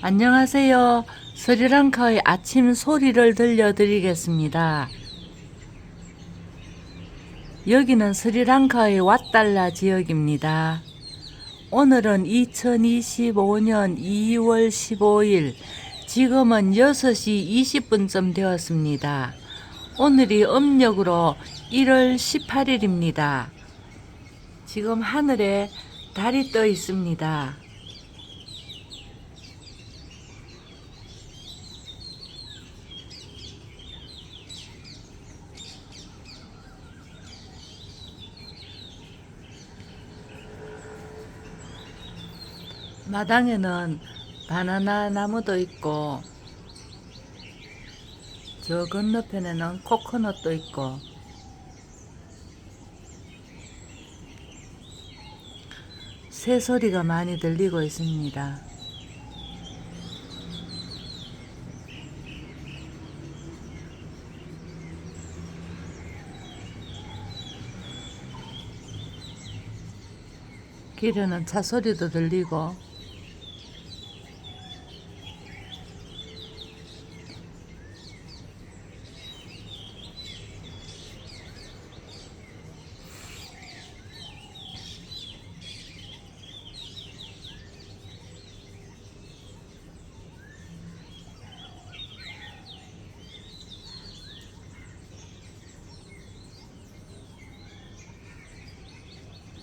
안녕하세요. 스리랑카의 아침 소리를 들려드리겠습니다. 여기는 스리랑카의 왓달라 지역입니다. 오늘은 2025년 2월 15일, 지금은 6시 20분쯤 되었습니다. 오늘이 음력으로 1월 18일입니다. 지금 하늘에 달이 떠 있습니다. 마당에는 바나나 나무도 있고 저 건너편에는 코코넛도 있고 새소리가 많이 들리고 있습니다. 길에는 차 소리도 들리고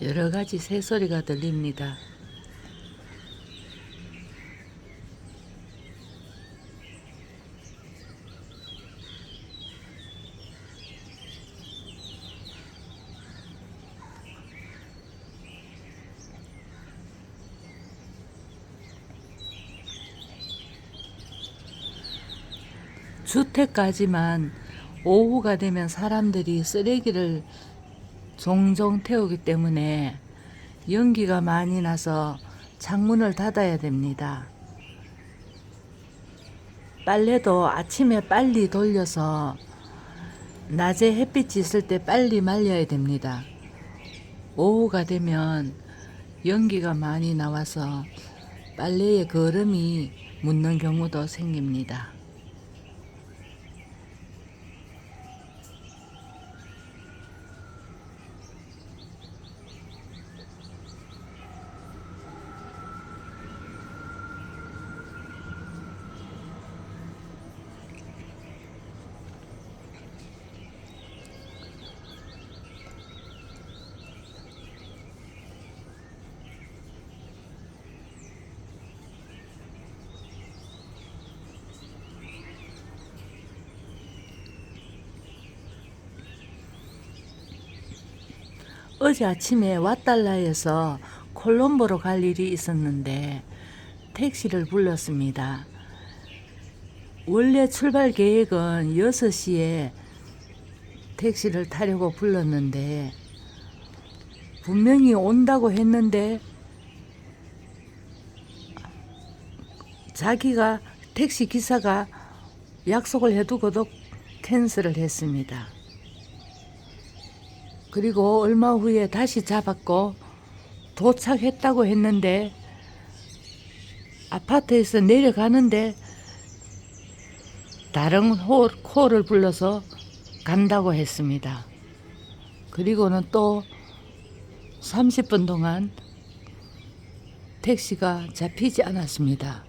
여러 가지 새소리가 들립니다. 주택까지만 오후가 되면 사람들이 쓰레기를 종종 태우기 때문에 연기가 많이 나서 창문을 닫아야 됩니다. 빨래도 아침에 빨리 돌려서 낮에 햇빛이 있을 때 빨리 말려야 됩니다. 오후가 되면 연기가 많이 나와서 빨래에 거름이 묻는 경우도 생깁니다. 어제 아침에 왓달라에서 콜롬보로 갈 일이 있었는데 택시를 불렀습니다. 원래 출발 계획은 6시에 택시를 타려고 불렀는데 분명히 온다고 했는데 자기가 택시 기사가 약속을 해두고도 캔슬을 했습니다. 그리고 얼마 후에 다시 잡았고 도착했다고 했는데 아파트에서 내려가는데 다른 호, 콜을 불러서 간다고 했습니다. 그리고는 또 30분 동안 택시가 잡히지 않았습니다.